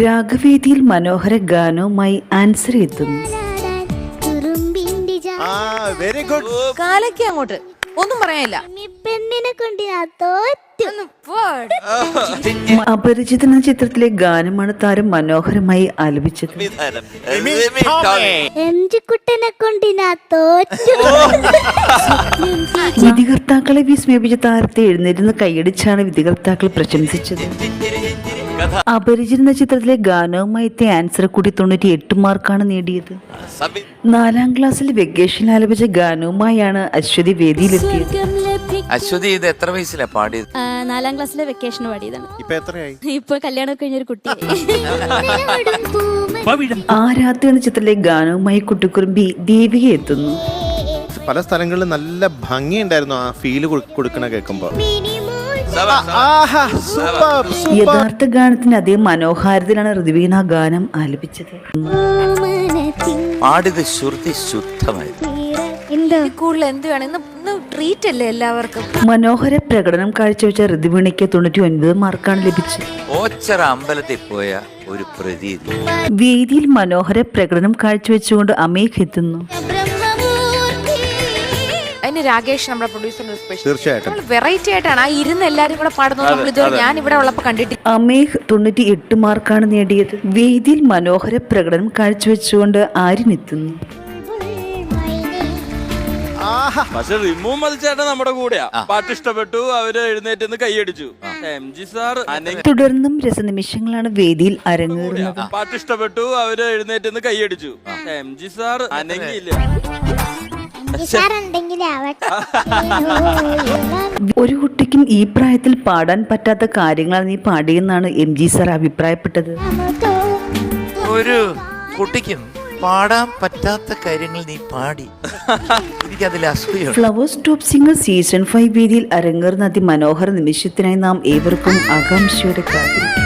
രാഗവേദിയിൽ മനോഹര ഗാനവുമായി ആൻസർ എത്തുന്നു. വെരി ഗുഡ് കാലയ്ക്ക് അങ്ങോട്ട്. ഒന്നും പറയാനില്ല. പെണ്ണിനെ കൊണ്ട് ഞാൻ തോറ്റു. ഒന്ന് പോട്. അപരിചിതൻ എന്ന ചിത്രത്തിലെ ഗാനമാണ് താരം മനോഹരമായി ആലപിച്ചത്. എം ജി കുട്ടനെ കൊണ്ട് ഞാൻ തോറ്റു. വിധികർത്താക്കളെ വിസ്മയിപ്പിച്ച താരത്തെ എഴുന്നേരുന്ന കൈയടിച്ചാണ് വിധികർത്താക്കൾ പ്രശംസിച്ചത്. അപരിചിതൻ എന്ന ചിത്രത്തിലെ ഗാനവുമായി എത്തിയ ആൻസർ കൂടി തൊണ്ണൂറ്റി എട്ട് മാർക്കാണ് നേടിയത്. നാലാം ക്ലാസ്സിൽ വെക്കേഷൻ ആലപിച്ച ഗാനവുമായാണ് അശ്വതി വേദിയിലെത്തിയത്. അശ്വതി ഇത് എത്ര വയസ്സിലാ പാടിയത്? നാലാം ക്ലാസ്സിലെ വെക്കേഷൻ പാടിയതാണ്. ഇപ്പൊ എത്രയായി? ഇപ്പൊ കല്യാണം കഴിഞ്ഞ ഒരു കുട്ടിയായി ആ രാത്രി എന്ന ചിത്രത്തിലെ ഗാനവുമായി കുട്ടിക്കുറുമ്പി ദേവിക എത്തുന്നു. പല സ്ഥലങ്ങളിലും നല്ല ഭംഗിയുണ്ടായിരുന്നു ആ ഫീൽ കൊടുക്കണ കേൾക്കുമ്പോ. യഥാർത്ഥ ഗാനത്തിന് അതേ മനോഹാരിതയിലാണ് ഋതുവീണ ഗാനം ആലപിച്ചത്. പാടിയത് ശ്രുതി ശുദ്ധമായി മനോഹര പ്രകടനം കാഴ്ചവെച്ച ഋതുവീണയ്ക്ക് തൊണ്ണൂറ്റി ഒൻപത് മാർക്കാണ് ലഭിച്ചത്. ഓച്ചറ അമ്പലത്തിൽ പോയ ഒരു പ്രതീതി. വേദിയിൽ മനോഹര പ്രകടനം കാഴ്ചവെച്ചുകൊണ്ട് അമേഘ് എത്തുന്നു. അതിന് രാകേഷ് നമ്മുടെ പ്രൊഡ്യൂസർ സ്പെഷ്യൽ തീർച്ചയായിട്ടും. നമ്മൾ വെറൈറ്റി ആയിട്ടാണ്. ആ ഇരുന്ന് എല്ലാരും കൂടെ പാടുന്നത് നമ്മൾ ഇതുവരെ ഞാൻ ഇവിടെ ഉള്ളപ്പോ കണ്ടിട്ട് അമേഹ് തൊണ്ണൂറ്റി എട്ട് മാർക്കാണ് നേടിയത്. വേദിയിൽ മനോഹര പ്രകടനം കാഴ്ചവെച്ചുകൊണ്ട് ആരിനെത്തുന്നു പക്ഷെ റിമു മതിച്ചേട്ടൻ നമ്മുടെ കൂടെയാ. പാട്ട് ഇഷ്ടപ്പെട്ടു അവർ എഴുന്നേറ്റ് നിന്ന് കൈയടിച്ചു. എം ജി സാർ തുടർന്നും രസനിമിഷങ്ങളാണ് വേദിയിൽ അരങ്ങേറുന്നത്. പാട്ട് ഇഷ്ടപ്പെട്ടു അവർ എഴുന്നേറ്റ് നിന്ന് കൈയടിച്ചു. എം ജി സാർ അനങ്ങിയില്ല? ഒരു കുട്ടിക്കും ഈ പ്രായത്തിൽ പാടാൻ പറ്റാത്ത കാര്യങ്ങളാണ് നീ പാടിയെന്നാണ് എം ജി സാർ അഭിപ്രായപ്പെട്ടത്. ഒരു കുട്ടിക്കും പാടാൻ പറ്റാത്ത കാര്യങ്ങൾ നീ പാടി. എനിക്കതിൽ അസൂയ Flowers top singer season five വേദിയിൽ അരങ്ങേറുന്ന അതിമനോഹര നിമിഷത്തിനായി നാം ഏവർക്കും ആകാംക്ഷയുടെ കാത്തിരിക്കും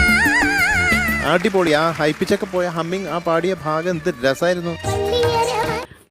അടിപൊളി. ആ ഹൈപ്പിച്ചൊക്കെ പോയ ഹമ്മിങ് ആ പാടിയ ഭാഗം എന്ത് രസമായിരുന്നു